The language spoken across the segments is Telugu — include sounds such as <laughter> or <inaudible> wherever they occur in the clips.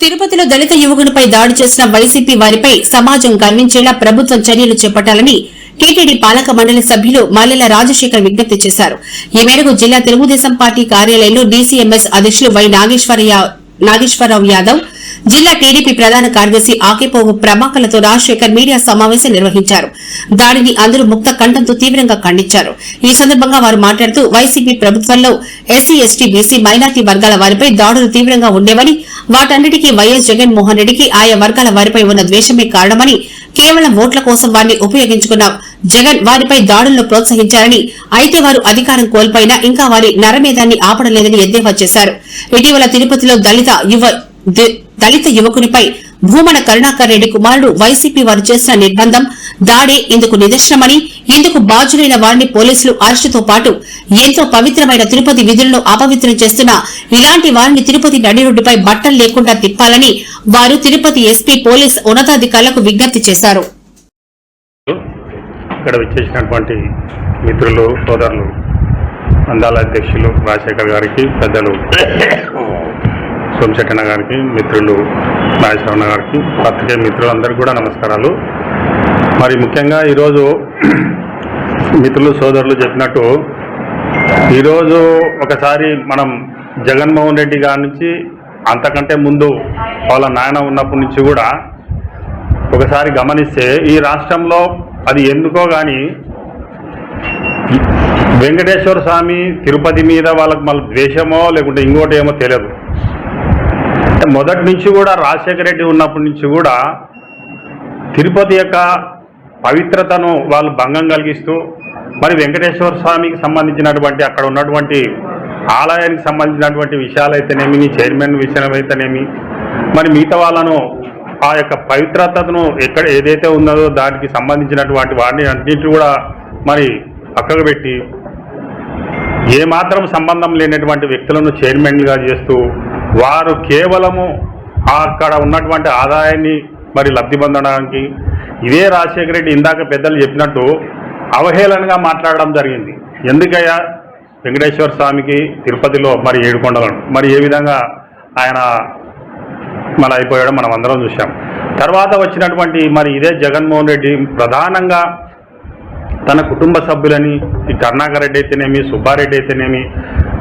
తిరుపతిలో దళిత యువకునిపై దాడి చేసిన వైసీపీ వారిపై సమాజం గర్వించేలా ప్రభుత్వం చర్యలు చేపట్టాలని టీటీడీ పాలక మండలి సభ్యులు మల్లెల రాజశేఖర్ విజ్ఞప్తి చేశారు. ఈ మేరకు జిల్లా తెలుగుదేశం పార్టీ కార్యాలయంలో డీసీఎంఎస్ అధ్యక్షులు వై నాగేశ్వరయ్య- నాగేశ్వరరావు యాదవ్ జిల్లా టీడీపీ ప్రధాన కార్యదర్శి ఆకేపోగు ప్రభాకర్లతో రాజశేఖర్ మీడియా సమావేశం నిర్వహించారు. దాడిని అందరూ ముక్త కంఠంతో తీవ్రంగా ఖండించారు. ఈ సందర్భంగా వారు మాట్లాడుతూ వైసీపీ ప్రభుత్వంలో ఎస్సీ ఎస్టీ బీసీ మైనార్టీ వర్గాల వారిపై దాడులు తీవ్రంగా ఉండేవని వాటన్నిటికీ వైఎస్ జగన్మోహన్ రెడ్డికి ఆయా వర్గాల వారిపై ఉన్న ద్వేషమే కారణమని కేవలం ఓట్ల కోసం వారిని ఉపయోగించుకున్న జగన్ వారిపై దాడులను ప్రోత్సహించారని అయితే వారు అధికారం కోల్పోయినా ఇంకా వారి నరమేధాన్ని ఆపడలేదని ఎద్దేవా చేశారు. ఇటీవల తిరుపతిలో దళిత యువ దళిత యువకునిపై భూమన కరుణాకర్ రెడ్డి కుమారుడు వైసీపీ వారు చేసిన నిర్బంధం దాడే ఇందుకు నిదర్శనమని ఇందుకు బాధ్యులైన వారిని పోలీసులు అరెస్టుతో పాటు ఎంతో పవిత్రమైన తిరుపతి విధులను అపవిత్రం చేస్తున్న ఇలాంటి వారిని తిరుపతి నడిరోడ్డుపై బట్టలు లేకుండా తిప్పాలని వారు తిరుపతి ఎస్పీ పోలీస్ ఉన్నతాధికారులకు విజ్ఞప్తి చేశారు. ఇక్కడ విచ్చేసినటువంటి మిత్రులు సోదరులు అందాల అధ్యక్షులు రాజశేఖర్ గారికి పెద్దలు సోమశెట్టన్న గారికి మిత్రులు నాగేశ్వరన్న గారికి పత్రికే మిత్రులందరికీ కూడా నమస్కారాలు. మరి ముఖ్యంగా ఈరోజు <clears throat> మిత్రులు సోదరులు చెప్పినట్టు ఈరోజు ఒకసారి మనం జగన్మోహన్ రెడ్డి గారి నుంచి అంతకంటే ముందు వాళ్ళ నాయన ఉన్నప్పటి నుంచి కూడా ఒకసారి గమనిస్తే ఈ రాష్ట్రంలో అది ఎందుకో కానీ వెంకటేశ్వర స్వామి తిరుపతి మీద వాళ్ళకి మళ్ళీ ద్వేషమో లేకుంటే ఇంకోటి ఏమో తెలియదు. అంటే మొదటి నుంచి కూడా రాజశేఖర రెడ్డి ఉన్నప్పటి నుంచి కూడా తిరుపతి యొక్క పవిత్రతను వాళ్ళు భంగం కలిగిస్తూ మరి వెంకటేశ్వర స్వామికి సంబంధించినటువంటి అక్కడ ఉన్నటువంటి ఆలయానికి సంబంధించినటువంటి విషయాలైతేనేమి చైర్మన్ విషయం అయితేనేమి మరి మిగతా వాళ్ళను ఆ యొక్క పవిత్రతను ఎక్కడ ఏదైతే ఉన్నదో దానికి సంబంధించినటువంటి వాటిని అన్నింటి కూడా మరి పక్కకు పెట్టి ఏ మాత్రం సంబంధం లేనటువంటి వ్యక్తులను చైర్మన్గా చేస్తూ వారు కేవలము అక్కడ ఉన్నటువంటి ఆదాయాన్ని మరి లబ్ధి పొందడానికి. ఇదే రాజశేఖర రెడ్డి ఇందాక పెద్దలు చెప్పినట్టు అవహేళనగా మాట్లాడడం జరిగింది. ఎందుకయ్యా? వెంకటేశ్వర స్వామికి తిరుపతిలో మరి ఏడుకొండలను. మరి ఏ విధంగా ఆయన మన అయిపోయాడో మనం అందరం చూసాం తర్వాత వచ్చినటువంటి మరి ఇదే జగన్మోహన్ రెడ్డి ప్రధానంగా తన కుటుంబ సభ్యులని ఈ కరుణాకర్ రెడ్డి అయితేనేమి సుబ్బారెడ్డి అయితేనేమి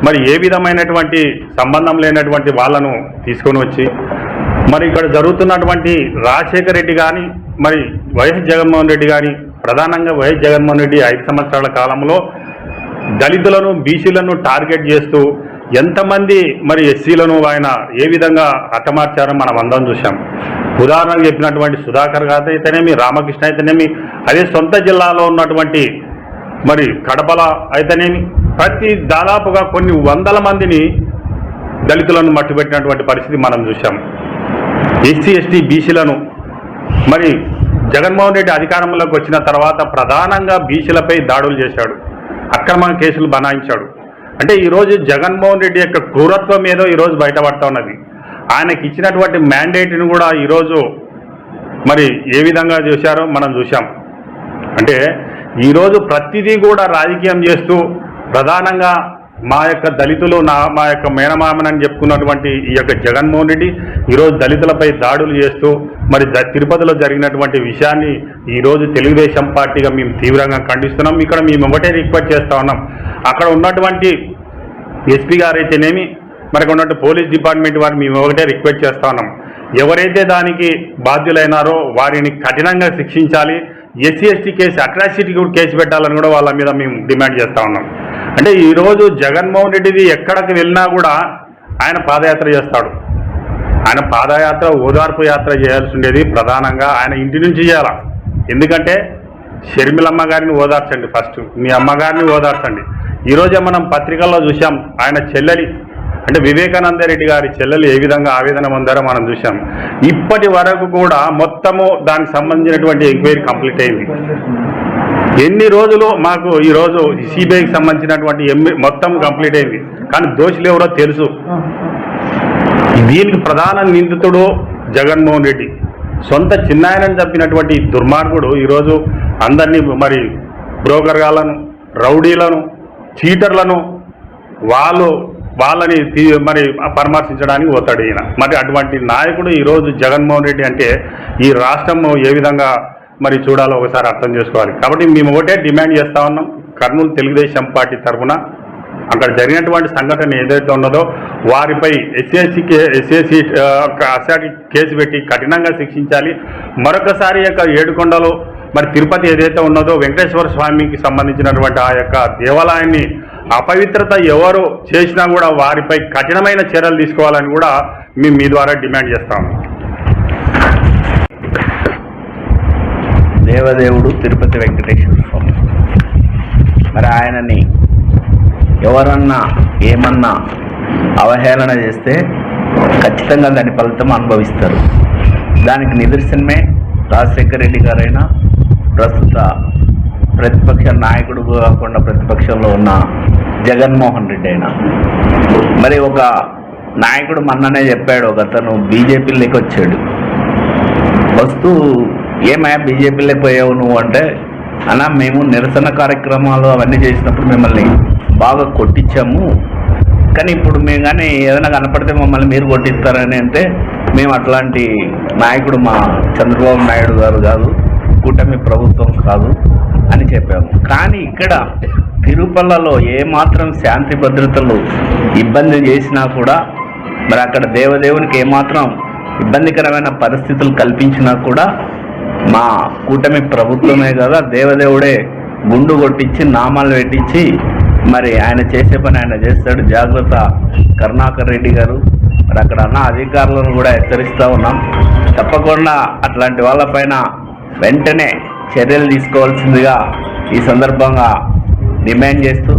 మరి ఏ విధమైనటువంటి సంబంధం లేనటువంటి వాళ్ళను తీసుకొని వచ్చి మరి ఇక్కడ జరుగుతున్నటువంటి రాజశేఖర రెడ్డి కానీ మరి వైఎస్ జగన్మోహన్ రెడ్డి కానీ ప్రధానంగా వైఎస్ జగన్మోహన్ రెడ్డి ఐదు సంవత్సరాల కాలంలో దళితులను బీసీలను టార్గెట్ చేస్తూ ఎంతమంది మరి ఎస్సీలను ఆయన ఏ విధంగా హతమార్చారో మనం అందరం చూసాం ఉదాహరణకు చెప్పినటువంటి సుధాకర్ గారు అయితేనేమి రామకృష్ణ అయితేనేమి అదే సొంత జిల్లాలో ఉన్నటువంటి మరి కడపల అయితేనేమి ప్రతి దాదాపుగా కొన్ని వందల మందిని దళితులను మట్టుబెట్టినటువంటి పరిస్థితి మనం చూసాం ఎస్సీ ఎస్టీ బీసీలను మరి జగన్మోహన్ రెడ్డి అధికారంలోకి వచ్చిన తర్వాత ప్రధానంగా బీసీలపై దాడులు చేశాడు. అక్రమ కేసులు బనాయించాడు. అంటే ఈరోజు జగన్మోహన్ రెడ్డి యొక్క క్రూరత్వం ఏదో ఈరోజు బయటపడతా ఉన్నది. ఆయనకి ఇచ్చినటువంటి మ్యాండేట్ని కూడా ఈరోజు మరి ఏ విధంగా చూశారో మనం చూసాం అంటే ఈరోజు ప్రతిదీ కూడా రాజకీయం చేస్తూ ప్రధానంగా మా యొక్క దళితులు నా మా యొక్క మేనమామనని చెప్పుకున్నటువంటి ఈ యొక్క జగన్మోహన్ రెడ్డి ఈరోజు దళితులపై దాడులు చేస్తూ మరి తిరుపతిలో జరిగినటువంటి విషయాన్ని ఈరోజు తెలుగుదేశం పార్టీగా మేము తీవ్రంగా ఖండిస్తున్నాం. ఇక్కడ మేము ఒకటే రిక్వెస్ట్ చేస్తూ ఉన్నాం. అక్కడ ఉన్నటువంటి ఎస్పీ గారు అయితేనేమి మనకు ఉన్నట్టు పోలీస్ డిపార్ట్మెంట్ వారిని మేము ఒకటే రిక్వెస్ట్ చేస్తా ఉన్నాం. ఎవరైతే దానికి బాధ్యులైనారో వారిని కఠినంగా శిక్షించాలి. ఎస్సీ ఎస్టీ కేసు అట్రాసిటీ కూడా కేసు పెట్టాలని కూడా వాళ్ళ మీద మేము డిమాండ్ చేస్తూ ఉన్నాం. అంటే ఈరోజు జగన్మోహన్ రెడ్డిది ఎక్కడికి వెళ్ళినా కూడా ఆయన పాదయాత్ర చేస్తాడు. ఆయన పాదయాత్ర ఓదార్పు యాత్ర చేయాల్సి ఉండేది ప్రధానంగా ఆయన ఇంటి నుంచి చేయాల. ఎందుకంటే షర్మిలమ్మ గారిని ఓదార్చండి ఫస్ట్. మీ అమ్మగారిని ఓదార్చండి. ఈరోజే మనం పత్రికల్లో చూసాం ఆయన చెల్లెలి అంటే వివేకానంద రెడ్డి గారి చెల్లెలు ఏ విధంగా ఆవేదన పొందారో మనం చూసాం ఇప్పటి వరకు కూడా మొత్తము దానికి సంబంధించినటువంటి ఎంక్వైరీ కంప్లీట్ అయింది. ఎన్ని రోజులు మాకు ఈ రోజు సిబిఐకి సంబంధించినటువంటి ఎంఏ మొత్తం కంప్లీట్ అయింది. కానీ దోషులు ఎవరో తెలుసు. దీనికి ప్రధాన నిందితుడు జగన్మోహన్ రెడ్డి. సొంత చిన్నాయనని చెప్పినటువంటి దుర్మార్గుడు ఈరోజు అందరినీ మరి బ్రోకర్గాలను రౌడీలను చీటర్లను వాళ్ళు వాళ్ళని తీ- మరి పరామర్శించడానికి పోతాడు ఈయన. మరి అటువంటి నాయకుడు ఈరోజు జగన్మోహన్ రెడ్డి అంటే ఈ రాష్ట్రం ఏ విధంగా మరి చూడాలో ఒకసారి అర్థం చేసుకోవాలి. కాబట్టి మేము ఒకటే డిమాండ్ చేస్తా ఉన్నాం. కర్నూలు తెలుగుదేశం పార్టీ తరఫున అక్కడ జరిగినటువంటి సంఘటన ఏదైతే ఉన్నదో వారిపై ఎస్ఎస్సి ఎస్ఎస్సి అసాటి కేసు పెట్టి కఠినంగా శిక్షించాలి. మరొకసారి యొక్క ఏడుకొండలో మరి తిరుపతి ఏదైతే ఉన్నదో వెంకటేశ్వర స్వామికి సంబంధించినటువంటి ఆ యొక్క దేవాలయాన్ని అపవిత్రత ఎవరు చేసినా కూడా వారిపై కఠినమైన చర్యలు తీసుకోవాలని కూడా మేము మీ ద్వారా డిమాండ్ చేస్తాము దేవదేవుడు తిరుపతి వెంకటేశ్వర స్వామి. మరి ఆయనని ఎవరన్నా ఏమన్నా అవహేళన చేస్తే ఖచ్చితంగా దాని ఫలితం అనుభవిస్తారు. దానికి నిదర్శనమే రాజశేఖర రెడ్డి గారైనా ప్రస్తుత ప్రతిపక్ష నాయకుడు కాకుండా ప్రతిపక్షంలో ఉన్న జగన్మోహన్ రెడ్డి అయినా. మరి ఒక నాయకుడు మొన్ననే చెప్పాడు ఒక అతను బీజేపీలోకి వచ్చాడు వస్తూ ఏమయ్యా బీజేపీలోకి పోయావు నువ్వు? అంటే అన్నా మేము నిరసన కార్యక్రమాలు అవన్నీ చేసినప్పుడు మిమ్మల్ని బాగా కొట్టించాము. కానీ ఇప్పుడు మేము కానీ ఏదైనా కనపడితే మమ్మల్ని మీరు కొట్టిస్తారని అంటే మేము అట్లాంటి నాయకుడు మా చంద్రబాబు నాయుడు గారు కాదు కూటమి ప్రభుత్వం కాదు అని చెప్పాము. కానీ ఇక్కడ తిరుపల్లలో ఏమాత్రం శాంతి భద్రతలు ఇబ్బంది చేసినా కూడా మరి అక్కడ దేవదేవునికి ఏమాత్రం ఇబ్బందికరమైన పరిస్థితులు కల్పించినా కూడా మా కూటమి ప్రభుత్వమే కదా దేవదేవుడే గుండు కొట్టించి నామాలు పెట్టించి మరి ఆయన చేసే పని ఆయన చేస్తాడు. జాగ్రత్త కరుణాకర్ రెడ్డి గారు. మరి అక్కడ అన్న అధికారులను కూడా హెచ్చరిస్తూ ఉన్నాం. తప్పకుండా అట్లాంటి వాళ్ళపైన వెంటనే చర్యలు తీసుకోవాల్సిందిగా ఈ సందర్భంగా డిమాండ్ చేస్తూ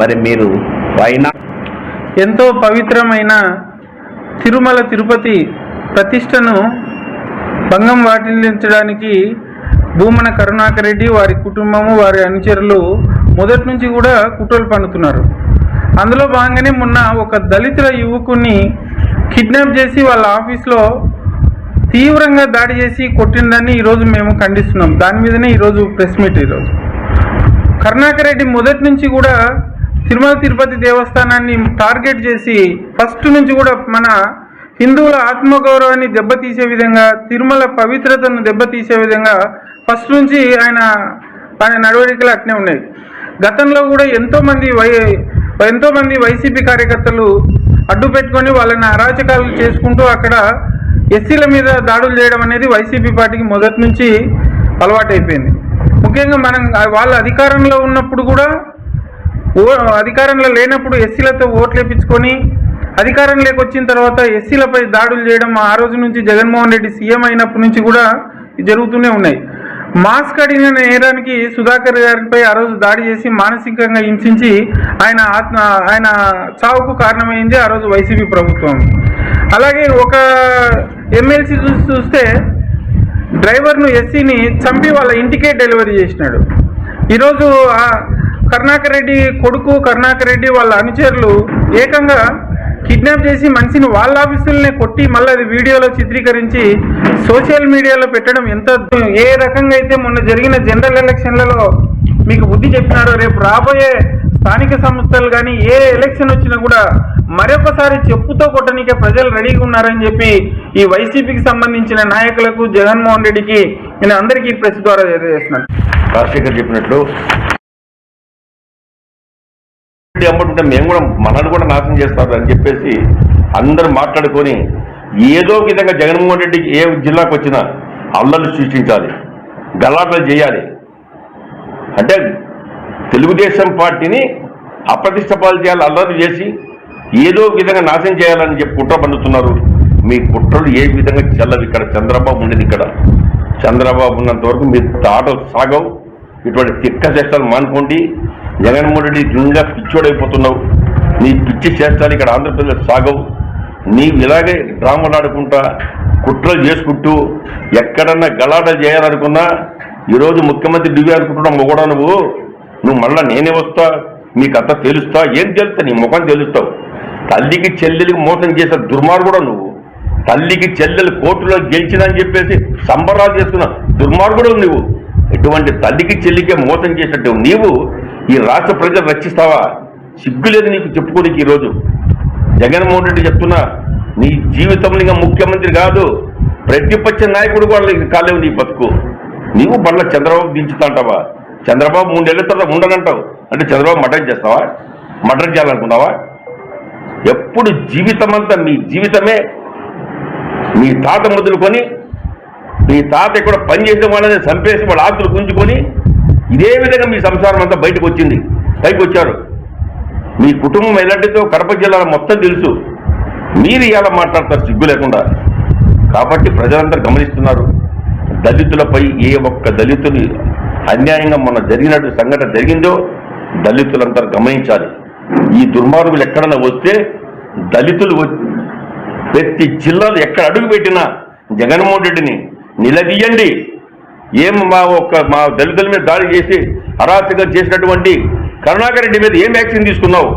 మరి మీరు వైనా ఎంతో పవిత్రమైన తిరుమల తిరుపతి ప్రతిష్టను భంగం వాటిల్లించడానికి భూమన కరుణాకర్ రెడ్డి వారి కుటుంబము వారి అనుచరులు మొదటి నుంచి కూడా కుట్రలు పన్నుతున్నారు. అందులో భాగంగానే మొన్న ఒక దళితుల యువకుని కిడ్నాప్ చేసి వాళ్ళ ఆఫీస్లో తీవ్రంగా దాడి చేసి కొట్టిందని ఈరోజు మేము ఖండిస్తున్నాం. దాని మీదనే ఈరోజు ప్రెస్ మీట్ ఈరోజు. కరుణాకర్ రెడ్డి మొదటి నుంచి కూడా తిరుమల తిరుపతి దేవస్థానాన్ని టార్గెట్ చేసి ఫస్ట్ నుంచి కూడా మన హిందువుల ఆత్మగౌరవాన్ని దెబ్బతీసే విధంగా తిరుమల పవిత్రతను దెబ్బతీసే విధంగా ఫస్ట్ నుంచి ఆయన ఆయన నడవడికలు అట్నే ఉన్నాయి. గతంలో కూడా ఎంతోమంది వై ఎంతోమంది వైసీపీ కార్యకర్తలు అడ్డు పెట్టుకొని వాళ్ళని అరాచకాలు చేసుకుంటూ అక్కడ ఎస్సీల మీద దాడులు చేయడం అనేది వైసీపీ పార్టీకి మొదటి నుంచి అలవాటైపోయింది. ముఖ్యంగా మనం వాళ్ళ అధికారంలో ఉన్నప్పుడు కూడా ఓ అధికారంలో లేనప్పుడు ఎస్సీలతో ఓట్లు వేయించుకొని అధికారం వచ్చిన తర్వాత ఎస్సీలపై దాడులు చేయడం ఆ రోజు నుంచి జగన్మోహన్ రెడ్డి సీఎం అయినప్పటి నుంచి కూడా జరుగుతూనే ఉన్నాయి. మాస్క్ అడిగిన నేరానికి సుధాకర్ గారిపై ఆ రోజు దాడి చేసి మానసికంగా హింసించి ఆయన ఆత్మ ఆయన చావుకు కారణమైంది ఆ రోజు వైసీపీ ప్రభుత్వం. అలాగే ఒక ఎమ్మెల్సీ చూసి చూస్తే డ్రైవర్ను ఎస్సీని చంపి వాళ్ళ ఇంటికే డెలివరీ చేసినాడు. ఈరోజు ఆ కరుణాకర్ రెడ్డి కొడుకు కరుణాకర్ రెడ్డి వాళ్ళ అనుచరులు ఏకంగా కిడ్నాప్ చేసి మనిషిని వాళ్ళ ఆఫీసులనే కొట్టి మళ్ళీ అది వీడియోలో చిత్రీకరించి సోషల్ మీడియాలో పెట్టడం ఎంత ఏ రకంగా అయితే మొన్న జరిగిన జనరల్ ఎలక్షన్లలో మీకు బుద్ధి చెప్పినారో రేపు రాబోయే స్థానిక సంస్థలు కానీ ఏ ఎలక్షన్ వచ్చినా కూడా మరొకసారి చెప్పుతో కొట్టనికే ప్రజలు రెడీగా ఉన్నారని చెప్పి ఈ వైసీపీకి సంబంధించిన నాయకులకు జగన్మోహన్ రెడ్డికి నేను అందరికీ ప్రెస్ ద్వారా తెలియజేస్తున్నాను. రాజశేఖర్ చెప్పినట్లు రెడ్డి మేము కూడా మనల్ని కూడా నాశనం చేస్తారు అని చెప్పేసి అందరూ మాట్లాడుకొని ఏదో విధంగా జగన్మోహన్ రెడ్డికి ఏ జిల్లాకు వచ్చినా అల్లర్లు సృష్టించాలి గలాటలు చేయాలి. అంటే తెలుగుదేశం పార్టీని అప్రతిష్టపాలు చేయాలి అల్లర్లు చేసి ఏదో విధంగా నాశనం చేయాలని చెప్పి కుట్ర పండుతున్నారు. మీ కుట్రలు ఏ విధంగా చెల్లవి ఇక్కడ? చంద్రబాబు ఉండేది ఇక్కడ. చంద్రబాబు ఉన్నంత వరకు మీ ఆటలు సాగవు ఇటువంటి తిక్క చేష్టాలు మానుకోండి. జగన్మోహన్ రెడ్డి పిచ్చోడైపోతున్నావు. నీ పిచ్చి చేష్టాలు ఇక్కడ ఆంధ్రప్రదేశ్ సాగవు నీవు ఇలాగే డ్రామాలు ఆడుకుంటా కుట్రలు చేసుకుంటూ ఎక్కడన్నా గలాట చేయాలనుకున్నా ఈరోజు ముఖ్యమంత్రి దివ్య అనుకుంటున్నావు కూడా నువ్వు. నువ్వు మళ్ళా నేనే వస్తా నీకు అంతా తెలుస్తా. ఏం తెలుస్తా నీ ముఖం తెలుస్తావు. తల్లికి చెల్లెలికి మోసం చేసే దుర్మార్గుడు నువ్వు. తల్లికి చెల్లెలు కోర్టులో గెలిచినని చెప్పేసి సంబరాలు చేసుకున్న దుర్మార్గుడు నువ్వు. ఎటువంటి తల్లికి చెల్లికే మోసం చేసినట్టు నీవు ఈ రాష్ట్ర ప్రజలు రక్షిస్తావా? సిగ్గులేదు నీకు చెప్పుకోనికి ఈరోజు. జగన్మోహన్ రెడ్డి చెప్తున్నా నీ జీవితంలో ఇంకా ముఖ్యమంత్రి కాదు ప్రతిపక్ష నాయకుడు కూడా కాలేవు నీ బతుకు. నీవు మళ్ళీ చంద్రబాబు దించుతాంటావా చంద్రబాబు మూడేళ్ళ తర్వాత ఉండనంటావు. అంటే చంద్రబాబు మటన్ చేస్తావా? మటన్ చేయాలనుకున్నావా ఎప్పుడు జీవితం అంతా మీ జీవితమే. మీ తాత మొదలుకొని మీ తాత ఇక్కడ పని వాళ్ళని చంపేసి వాళ్ళ ఆస్తులు గుంజుకొని ఇదే విధంగా మీ సంసారం అంతా బయటకు వచ్చింది పైకి వచ్చారు మీ కుటుంబం ఎలాంటిదో కడప జిల్లాలో మొత్తం తెలుసు. మీరు ఇలా మాట్లాడతారు సిగ్గు లేకుండా. కాబట్టి ప్రజలందరూ గమనిస్తున్నారు. దళితులపై ఏ ఒక్క దళితుని అన్యాయంగా మొన్న జరిగినట్టు సంఘటన జరిగిందో దళితులందరూ గమనించాలి. ఈ దుర్మార్గులు ఎక్కడన్నా వస్తే దళితులు ప్రతి జిల్లాలో ఎక్కడ అడుగు పెట్టినా జగన్మోహన్ రెడ్డిని నిలదీయండి. ఏం మా ఒక్క మా దళితుల మీద దాడి చేసి అరాచకం చేసినటువంటి కరుణాకర్ రెడ్డి మీద ఏం యాక్షన్ తీసుకున్నావు?